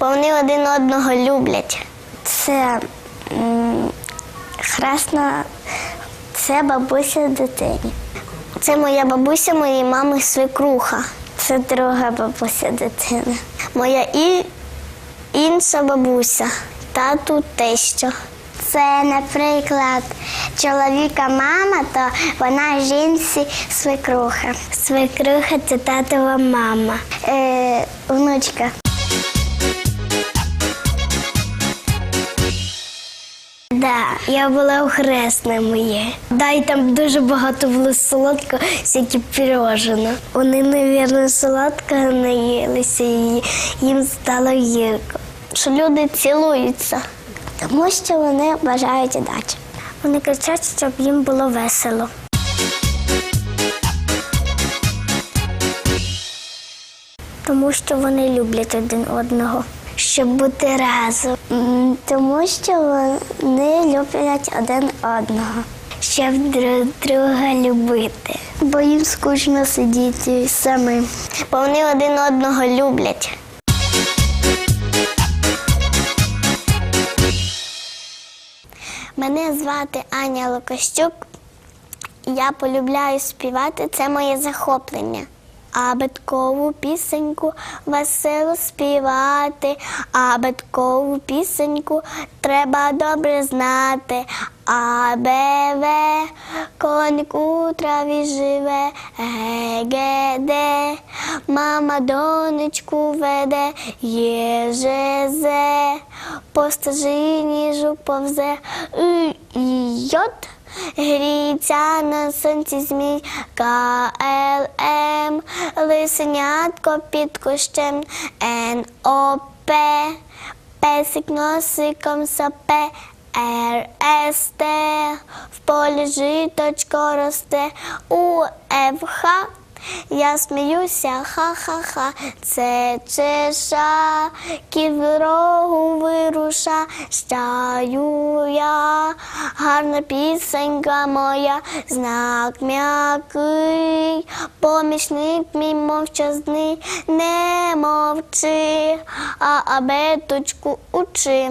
бо вони один одного люблять. Це хресна, це бабуся дитині. Це моя бабуся, моєї мами свекруха. Це друга бабуся дитини. Моя і інша бабуся, тату тещо. Це, наприклад, чоловіка мама, то вона жінці свекруха. Свекруха це татова мама. Е, внучка. Да, я була у хресне моє. Да, і там дуже багато було солодкого, всякі пірожено. Вони, мабуть, солодкого наїлися і їм стало гірко. Що люди цілуються, тому що вони бажають удачі. Вони кричать, щоб їм було весело. Тому що вони люблять один одного, щоб бути разом. Тому що вони люблять один одного, щоб друг друга любити. Бо їм скучно сидіти самим. Бо вони один одного люблять. Мене звати Аня Лукащук. Я полюбляю співати, це моє захоплення. А биткову пісеньку весело співати, а биткову пісеньку треба добре знати. А беве, коник у траві живе, ге-ге-де, мама донечку веде, єжезе, по стежині жук повзе, і-йот. Гріється на сонці змій КЛМ, лисенятко під кущем. НОП, песик носиком сапе. РСТ, в полі житочко росте. У ФХ. Я сміюся, ха-ха-ха, це чеша, ківрогу вируша, щаю я, гарна пісенька моя, знак м'який, помічник мій мовчазний, не мовчи, а абеточку учи.